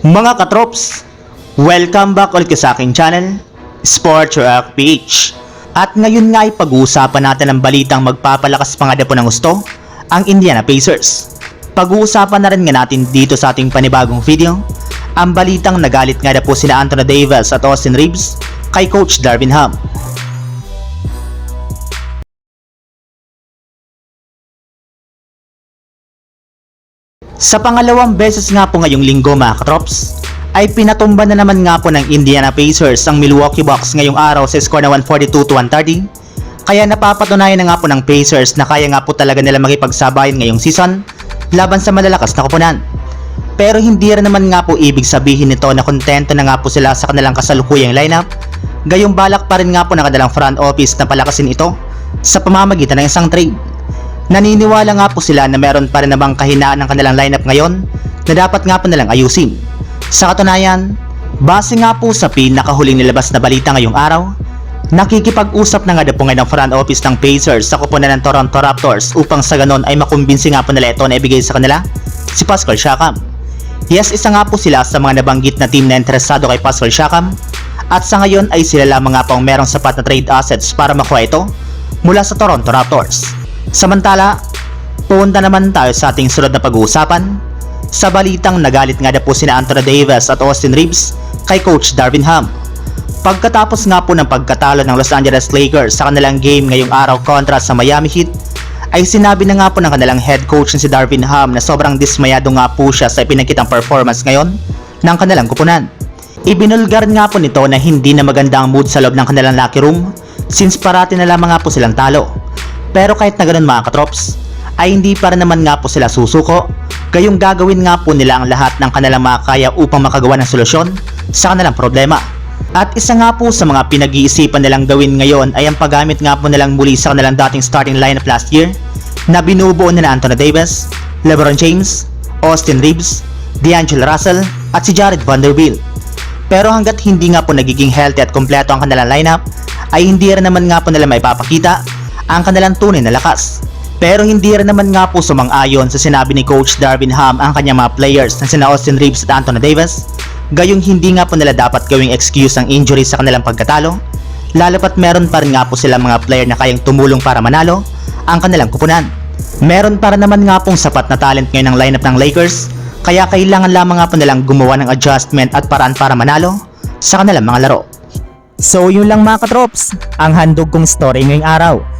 Mga katrops, welcome back ulit sa aking channel, Sports Rock PH. At ngayon nga ay pag-uusapan natin ang balitang magpapalakas pa nga daw po ng gusto, ang Indiana Pacers. Pag-uusapan na rin nga natin dito sa ating panibagong video, ang balitang nagalit nga daw po sila Anthony Davis at Austin Reeves kay Coach Darvin Ham. Sa pangalawang beses nga po ngayong linggo mga katrops, ay pinatumba na naman nga po ng Indiana Pacers ang Milwaukee Bucks ngayong araw sa score na 142 to 130. Kaya napapatunayan na nga po ng Pacers na kaya nga po talaga nila makipagsabayan ngayong season laban sa malalakas na kupunan. Pero hindi rin naman nga po ibig sabihin nito na kontento na nga po sila sa kanilang kasalukuyang lineup. Gayong balak pa rin nga po ng kanilang front office na palakasin ito sa pamamagitan ng isang trade. Naniniwala nga po sila na meron pa rin namang kahinaan ng kanilang lineup ngayon na dapat nga po nilang ayusin. Sa katunayan, base nga po sa pinakahuling nilabas na balita ngayong araw, nakikipag-usap na nga daw po ngayon ang front office ng Pacers sa kupunan ng Toronto Raptors upang sa ganon ay makumbinsi nga po nila ito na ibigay sa kanila si Pascal Siakam. Yes, isa nga po sila sa mga nabanggit na team na interesado kay Pascal Siakam at sa ngayon ay sila lamang nga pong merong sapat na trade assets para makuha ito mula sa Toronto Raptors. Samantala, punta naman tayo sa ating sunod na pag-uusapan sa balitang nagalit nga na po sina Anthony Davis at Austin Reeves kay Coach Darvin Ham. Pagkatapos nga po ng pagkatalo ng Los Angeles Lakers sa kanilang game ngayong araw kontra sa Miami Heat, ay sinabi na nga po ng kanilang head coach na si Darvin Ham na sobrang dismayado nga po siya sa pinakitang performance ngayon ng kanilang kupunan. Ibinulgar nga po nito na hindi na maganda ang mood sa loob ng kanilang locker room since parati na lamang nga po silang talo. Pero kahit na ganun mga katrops, ay hindi pa naman nga po sila susuko, gayong gagawin nga po nila ang lahat ng kanilang makakaya upang makagawa ng solusyon sa kanilang problema. At isa nga po sa mga pinag-iisipan nilang gawin ngayon ay ang paggamit nga po nilang muli sa kanilang dating starting lineup last year na binubuo nila Anthony Davis, LeBron James, Austin Reeves, D'Angelo Russell at si Jared Vanderbilt. Pero hanggat hindi nga po nagiging healthy at kompleto ang kanilang lineup, ay hindi rin naman nga po nila maipapakita ang kanilang tunay na lakas. Pero hindi rin naman nga po sumang-ayon sa sinabi ni Coach Darvin Ham ang kanyang mga players na sina Austin Reeves at Anthony Davis, gayong hindi nga po nila dapat gawing excuse ang injury sa kanilang pagkatalo, lalo pat meron pa rin nga po sila mga player na kayang tumulong para manalo ang kanilang kupunan. Meron para naman nga pong sapat na talent ngayon ng lineup ng Lakers, kaya kailangan lamang nga po nilang gumawa ng adjustment at paraan para manalo sa kanilang mga laro. So yun lang mga katrops, ang handog kong story ngayong araw.